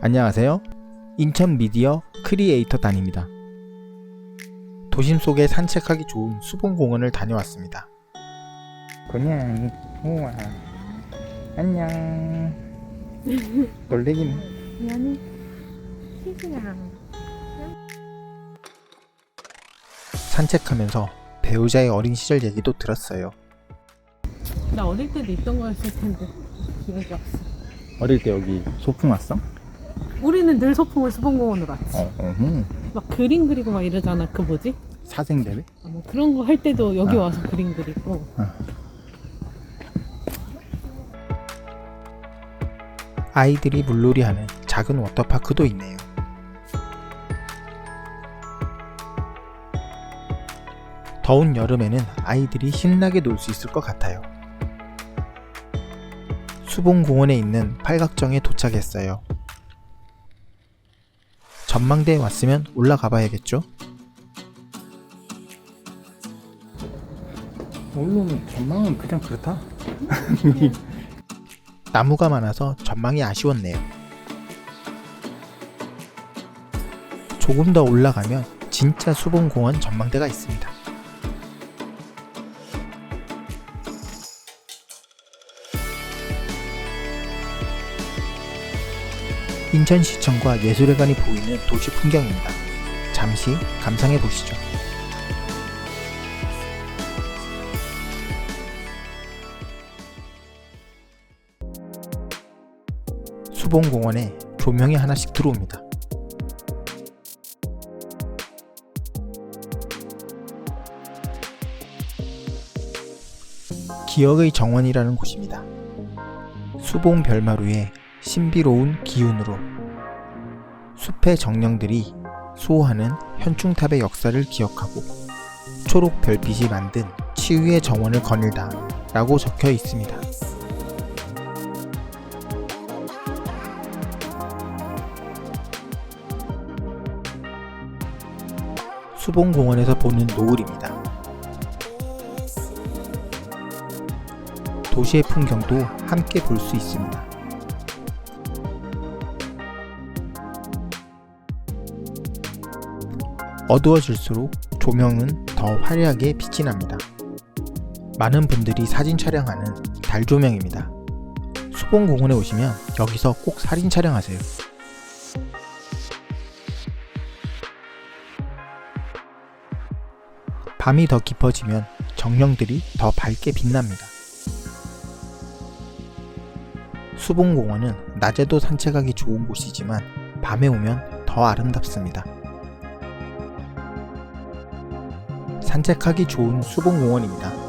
안녕하세요. 인천 미디어 크리에이터 단입니다. 도심 속에 산책하기 좋은 수봉공원을 다녀왔습니다. 고양이, 우와, 안녕. 놀래기는. 미안해. 희승아. 산책하면서 배우자의 어린 시절 얘기도 들었어요. 나 어릴 때도 있던 거였을 텐데 기억이 없어. 어릴 때 여기 소풍 왔어? 우리는 늘 소풍을 수봉공원으로 왔지. 어, 어흠. 막 그림 그리고 막 이러잖아. 그 뭐지? 사생대회? 아, 뭐 그런 거 할 때도 여기 아. 와서 그림 그리고. 아이들이 물놀이하는 작은 워터파크도 있네요. 더운 여름에는 아이들이 신나게 놀 수 있을 것 같아요. 수봉공원에 있는 팔각정에 도착했어요. 전망대에 왔으면 올라가 봐야겠죠? 물론 전망은 그냥 그렇다. 나무가 많아서 전망이 아쉬웠네요. 조금 더 올라가면 진짜 수봉공원 전망대가 있습니다. 인천시청과 예술회관이 보이는 도시 풍경입니다. 잠시 감상해 보시죠. 수봉공원에 조명이 하나씩 들어옵니다. 기억의 정원이라는 곳입니다. 수봉 별마루의 신비로운 기운으로 숲의 정령들이 수호하는 현충탑의 역사를 기억하고 초록 별빛이 만든 치유의 정원을 거닐다 라고 적혀 있습니다. 수봉공원에서 보는 노을입니다. 도시의 풍경도 함께 볼 수 있습니다. 어두워질수록 조명은 더 화려하게 빛이 납니다. 많은 분들이 사진 촬영하는 달 조명입니다. 수봉공원에 오시면 여기서 꼭 사진 촬영하세요. 밤이 더 깊어지면 정령들이 더 밝게 빛납니다. 수봉공원은 낮에도 산책하기 좋은 곳이지만 밤에 오면 더 아름답습니다. 산책하기 좋은 수봉공원입니다.